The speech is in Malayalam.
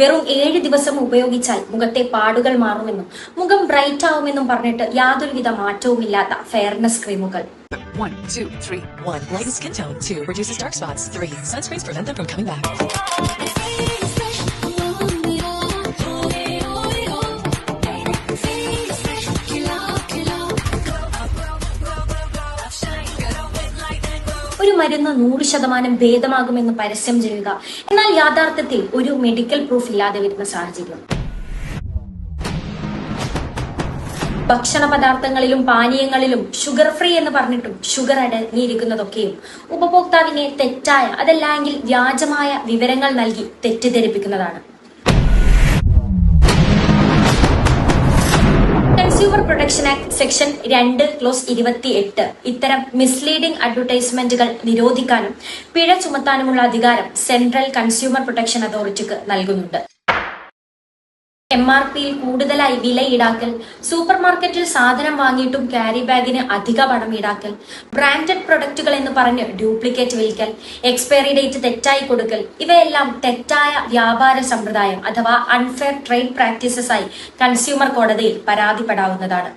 വെറും ഏഴ് ദിവസം ഉപയോഗിച്ചാൽ മുഖത്തെ പാടുകൾ മാറുമെന്നും മുഖം ബ്രൈറ്റ് ആവുമെന്നും പറഞ്ഞിട്ട് യാതൊരുവിധ മാറ്റവുമില്ലാത്ത ഫെയർനെസ് ക്രീമുകൾ One, two, three. One, lighten skin tone. Two, reduces dark spots. Three, sunscreens prevent them from coming back. ഒരു മരുന്ന് നൂറ് ശതമാനം ഭേദമാകുമെന്ന് പരസ്യം ചെയ്യുക. എന്നാൽ യാഥാർത്ഥ്യത്തിൽ ഒരു മെഡിക്കൽ പ്രൂഫ് ഇല്ലാതെ വരുന്ന സാഹചര്യം. ഭക്ഷണ പദാർത്ഥങ്ങളിലും പാനീയങ്ങളിലും ഷുഗർ ഫ്രീ എന്ന് പറഞ്ഞിട്ടും ഷുഗർ അടങ്ങിയിരിക്കുന്നതൊക്കെയും ഉപഭോക്താവിനെ തെറ്റായ അതല്ലെങ്കിൽ വ്യാജമായ വിവരങ്ങൾ നൽകി തെറ്റിദ്ധരിപ്പിക്കുന്നതാണ്. പ്രൊട്ടക്ഷൻ ആക്ട് സെക്ഷൻ രണ്ട് ക്ലോസ് ഇരുപത്തി എട്ട് ഇത്തരം മിസ്ലീഡിംഗ് അഡ്വർടൈസ്മെന്റുകൾ നിരോധിക്കാനും പിഴ ചുമത്താനുമുള്ള അധികാരം സെൻട്രൽ കൺസ്യൂമർ പ്രൊട്ടക്ഷൻ അതോറിറ്റിക്ക് നൽകുന്നുണ്ട്. എം ആർ പിയിൽ കൂടുതലായി വില ഈടാക്കൽ സൂപ്പർ മാർക്കറ്റിൽ സാധനം വാങ്ങിയിട്ടും ക്യാരി ബാഗിന് അധിക പണം ഈടാക്കൽ ബ്രാൻഡഡ് പ്രൊഡക്റ്റുകൾ എന്ന് പറഞ്ഞ് ഡ്യൂപ്ലിക്കേറ്റ് വിൽക്കൽ എക്സ്പയറി ഡേറ്റ് തെറ്റായി കൊടുക്കൽ ഇവയെല്ലാം തെറ്റായ വ്യാപാര സമ്പ്രദായം അഥവാ അൺഫെയർ ട്രേഡ് പ്രാക്ടീസസ് ആയി കൺസ്യൂമർ കോടതിയിൽ പരാതിപ്പെടാവുന്നതാണ്.